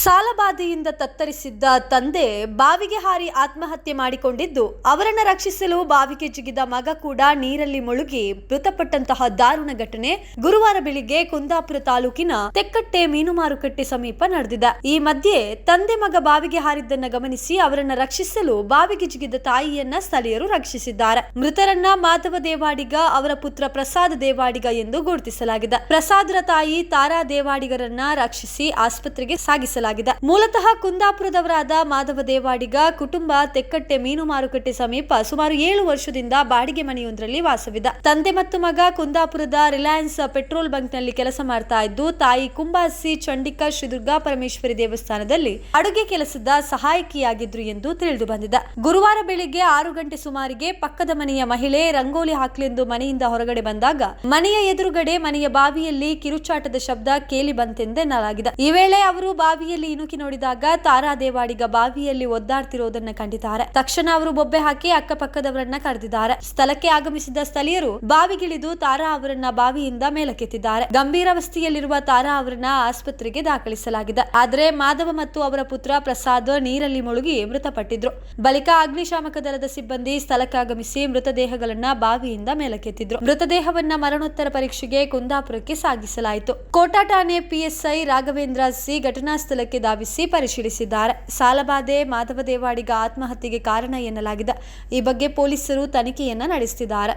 ಸಾಲಬಾಧೆಯಿಂದ ತತ್ತರಿಸಿದ್ದ ತಂದೆ ಬಾವಿಗೆ ಹಾರಿ ಆತ್ಮಹತ್ಯೆ ಮಾಡಿಕೊಂಡಿದ್ದು, ಅವರನ್ನ ರಕ್ಷಿಸಲು ಬಾವಿಗೆ ಜಿಗಿದ ಮಗ ಕೂಡ ನೀರಲ್ಲಿ ಮುಳುಗಿ ಮೃತಪಟ್ಟಂತಹ ದಾರುಣ ಘಟನೆ ಗುರುವಾರ ಬೆಳಿಗ್ಗೆ ಕುಂದಾಪುರ ತಾಲೂಕಿನ ತೆಕ್ಕಟ್ಟೆ ಮೀನು ಮಾರುಕಟ್ಟೆ ಸಮೀಪ ನಡೆದಿದೆ. ಈ ಮಧ್ಯೆ ತಂದೆ ಮಗ ಬಾವಿಗೆ ಹಾರಿದ್ದನ್ನ ಗಮನಿಸಿ ಅವರನ್ನ ರಕ್ಷಿಸಲು ಬಾವಿಗೆ ಜಿಗಿದ ತಾಯಿಯನ್ನ ಸ್ಥಳೀಯರು ರಕ್ಷಿಸಿದ್ದಾರೆ. ಮೃತರನ್ನ ಮಾಧವ ದೇವಾಡಿಗ, ಅವರ ಪುತ್ರ ಪ್ರಸಾದ್ ದೇವಾಡಿಗ ಎಂದು ಗುರುತಿಸಲಾಗಿದೆ. ಪ್ರಸಾದ್ರ ತಾಯಿ ತಾರಾ ದೇವಾಡಿಗರನ್ನ ರಕ್ಷಿಸಿ ಆಸ್ಪತ್ರೆಗೆ ಸಾಗಿಸಲಾಗಿದೆ ಮೂಲತಃ ಕುಂದಾಪುರದವರಾದ ಮಾಧವ ದೇವಾಡಿಗ ಕುಟುಂಬ ತೆಕ್ಕಟ್ಟೆ ಮೀನು ಮಾರುಕಟ್ಟೆ ಸಮೀಪ ಸುಮಾರು ಏಳು ವರ್ಷದಿಂದ ಬಾಡಿಗೆ ಮನೆಯೊಂದರಲ್ಲಿ ವಾಸವಿದೆ. ತಂದೆ ಮತ್ತು ಮಗ ಕುಂದಾಪುರದ ರಿಲಯನ್ಸ್ ಪೆಟ್ರೋಲ್ ಬಂಕ್ನಲ್ಲಿ ಕೆಲಸ ಮಾಡ್ತಾ ಇದ್ದು, ತಾಯಿ ಕುಂಬಾಸಿ ಚಂಡಿಕಾ ಶ್ರೀ ದುರ್ಗಾ ಪರಮೇಶ್ವರಿ ದೇವಸ್ಥಾನದಲ್ಲಿ ಅಡುಗೆ ಕೆಲಸದ ಸಹಾಯಕಿಯಾಗಿದ್ರು ಎಂದು ತಿಳಿದು ಬಂದಿದೆ. ಗುರುವಾರ ಬೆಳಿಗ್ಗೆ ಆರು ಗಂಟೆ ಸುಮಾರಿಗೆ ಪಕ್ಕದ ಮನೆಯ ಮಹಿಳೆ ರಂಗೋಲಿ ಹಾಕ್ಲೆಂದು ಮನೆಯಿಂದ ಹೊರಗಡೆ ಬಂದಾಗ ಮನೆಯ ಎದುರುಗಡೆ ಮನೆಯ ಬಾವಿಯಲ್ಲಿ ಕಿರುಚಾಟದ ಶಬ್ದ ಕೇಳಿ ಬಂತೆಂದೆನ್ನಲಾಗಿದೆ. ಈ ವೇಳೆ ಅವರು ಬಾವಿಯಲ್ಲಿ ಇಣುಕಿ ನೋಡಿದಾಗ ತಾರಾ ದೇವಾಡಿಗ ಬಾವಿಯಲ್ಲಿ ಒದ್ದಾಡ್ತಿರೋದನ್ನ ಕಂಡಿದ್ದಾರೆ. ತಕ್ಷಣ ಅವರು ಬೊಬ್ಬೆ ಹಾಕಿ ಅಕ್ಕಪಕ್ಕದವರನ್ನ ಕರೆದಿದ್ದಾರೆ. ಸ್ಥಳಕ್ಕೆ ಆಗಮಿಸಿದ ಸ್ಥಳೀಯರು ಬಾವಿಗಿಳಿದು ತಾರಾ ಅವರನ್ನ ಬಾವಿಯಿಂದ ಮೇಲಕ್ಕೆತ್ತಿದ್ದಾರೆ. ಗಂಭೀರಾವಸ್ಥೆಯಲ್ಲಿರುವ ತಾರಾ ಅವರನ್ನ ಆಸ್ಪತ್ರೆಗೆ ದಾಖಲಿಸಲಾಗಿದೆ. ಆದರೆ ಮಾಧವ ಮತ್ತು ಅವರ ಪುತ್ರ ಪ್ರಸಾದ್ ನೀರಲ್ಲಿ ಮುಳುಗಿ ಮೃತಪಟ್ಟಿದ್ರು. ಬಳಿಕ ಅಗ್ನಿಶಾಮಕ ದಳದ ಸಿಬ್ಬಂದಿ ಸ್ಥಳಕ್ಕೆ ಆಗಮಿಸಿ ಮೃತದೇಹಗಳನ್ನ ಬಾವಿಯಿಂದ ಮೇಲಕ್ಕೆತ್ತಿದ್ರು. ಮೃತದೇಹವನ್ನ ಮರಣೋತ್ತರ ಪರೀಕ್ಷೆಗೆ ಕುಂದಾಪುರಕ್ಕೆ ಸಾಗಿಸಲಾಯಿತು. ಕೋಟಾ ಠಾಣೆ ಪಿಎಸ್ಐ ರಾಘವೇಂದ್ರ ಸಿ ಘಟನಾ ಸ್ಥಳಕ್ಕೆ ಧಾವಿಸಿ ಪರಿಶೀಲಿಸಿದ್ದಾರೆ. ಸಾಲಬಾಧೆ ಮಾಧವ ದೇವಾಡಿಗ ಆತ್ಮಹತ್ಯೆಗೆ ಕಾರಣ ಎನ್ನಲಾಗಿದೆ. ಈ ಬಗ್ಗೆ ಪೊಲೀಸರು ತನಿಖೆಯನ್ನ ನಡೆಸುತ್ತಿದ್ದಾರೆ